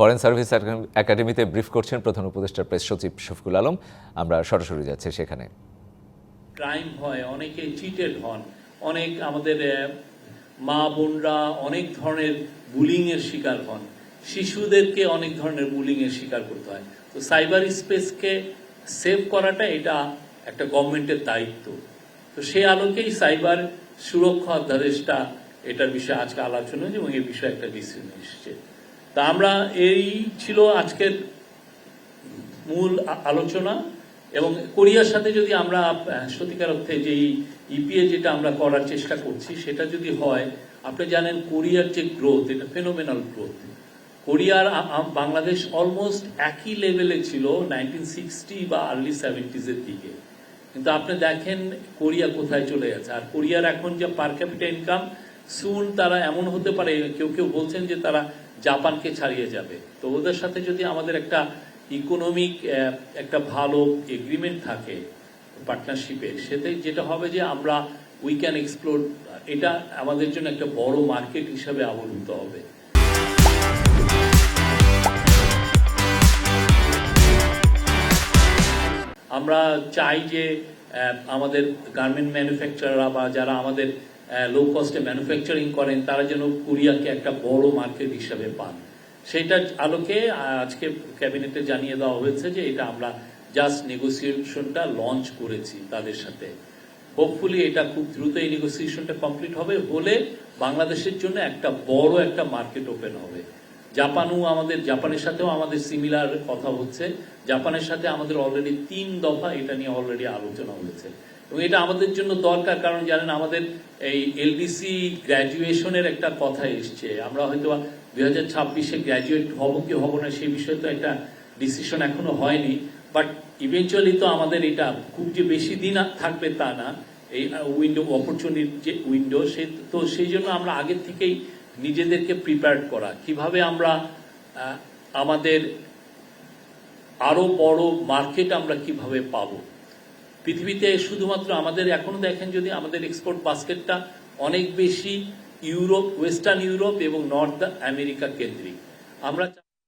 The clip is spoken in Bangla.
ফরেন সার্ভিস একাডেমিতে ব্রিফ করছেন প্রধান উপদেষ্টা প্রেস সচিব শফিকুল আলম। আমরা সরাসরি যাচ্ছি সেখানে। ক্রাইম হয়, অনেকে চিটেড হন, অনেক আমাদের মা বোনরা অনেক ধরনের বুলিং এর শিকার হন। শিশুদেরকে অনেক ধরনের বুলিং এর শিকার করতে হয়। তো সাইবার স্পেসকে সেভ করাটা এটা একটা গভর্নমেন্টের দায়িত্ব। তো সেই আলোকেই সাইবার সুরক্ষা অধ্যাদেশটা এটার বিষয়ে আজকে আলোচনা এবং এই বিষয়ে একটা ডিসিশন এসেছে। তা আমরা এই ছিল আজকের মূল আলোচনা এবং কোরিয়ার সাথে যদি আমরা সত্যিকার অর্থে যে ইপিএ যেটা আমরা করার চেষ্টা করছি, সেটা যদি হয়, আপনি জানেন কোরিয়ার যে গ্রোথ এটা ফেনোমেনাল গ্রোথ কোরিয়ার বাংলাদেশ অলমোস্ট একই লেভেলে ছিল নাইনটিন সিক্সটি বা আর্লি সেভেন্টিজের দিকে। কিন্তু আপনি দেখেন কোরিয়া কোথায় চলে গেছে। আর কোরিয়ার এখন যে পার ক্যাপিটা ইনকাম সুন তারা এমন হতে পারে, কেউ কেউ বলছেন যে তারা জাপানকে ছাড়িয়ে যাবে। তো ওদের সাথে যদি আমাদের একটা ইকোনমিক একটা ভালো এগ্রিমেন্ট থাকে পার্টনারশিপে সেতে যেটা হবে যে আমরা উই ক্যান এক্সপ্লোর এটা আমাদের জন্য একটা বড় মার্কেট হিসাবে আবির্ভূত হবে। আমরা চাই যে আমাদের গার্মেন্ট ম্যানুফ্যাকচারাররা বা যারা আমাদের লো কস্টে ম্যানুফ্যাকচারিং করেন, তারা যেন কোরিয়াকে একটা বড় মার্কেট হিসাবে পান। সেটার আলোকে আজকে ক্যাবিনেটে জানিয়ে দেওয়া হয়েছে যে এটা আমরা জাস্ট নেগোসিয়েশনটা লঞ্চ করেছি তাদের সাথে। হোপফুলি এটা খুব দ্রুত এই নেগোসিয়েশনটা কমপ্লিট হবে, হলে বাংলাদেশের জন্য একটা বড় একটা মার্কেট ওপেন হবে। জাপানও আমাদের, জাপানের সাথেও আমাদের সিমিলার কথা হচ্ছে। জাপানের সাথে আমাদের অলরেডি তিন দফা এটা নিয়ে অলরেডি আলোচনা হয়েছে। এবং এটা আমাদের জন্য দরকার, কারণ জানেন আমাদের এই এলডিসি গ্র্যাজুয়েশনের একটা কথা এসছে। আমরা হয়তো দুই হাজার ছাব্বিশে গ্র্যাজুয়েট হব কি হব না সেই বিষয়ে তো একটা ডিসিশন এখনও হয়নি। বাট ইভেনচুয়ালি তো আমাদের এটা খুব যে বেশি দিন থাকবে তা না। এই উইন্ডো অপরচুনিটি যে উইন্ডো সে তো সেই জন্য আমরা আগের থেকেই নিজেদেরকে প্রিপেয়ার করা। কীভাবে আমরা আমাদের আরও বড় মার্কেট আমরা কীভাবে পাবো? পৃথিবীতে শুধুমাত্র আমাদের এখন দেখেন যদি আমাদের এক্সপোর্ট বাস্কেটটা অনেক বেশি ইউরোপ ওয়েস্টার্ন ইউরোপ এবং নর্থ আমেরিকা কেন্দ্রিক। আমরা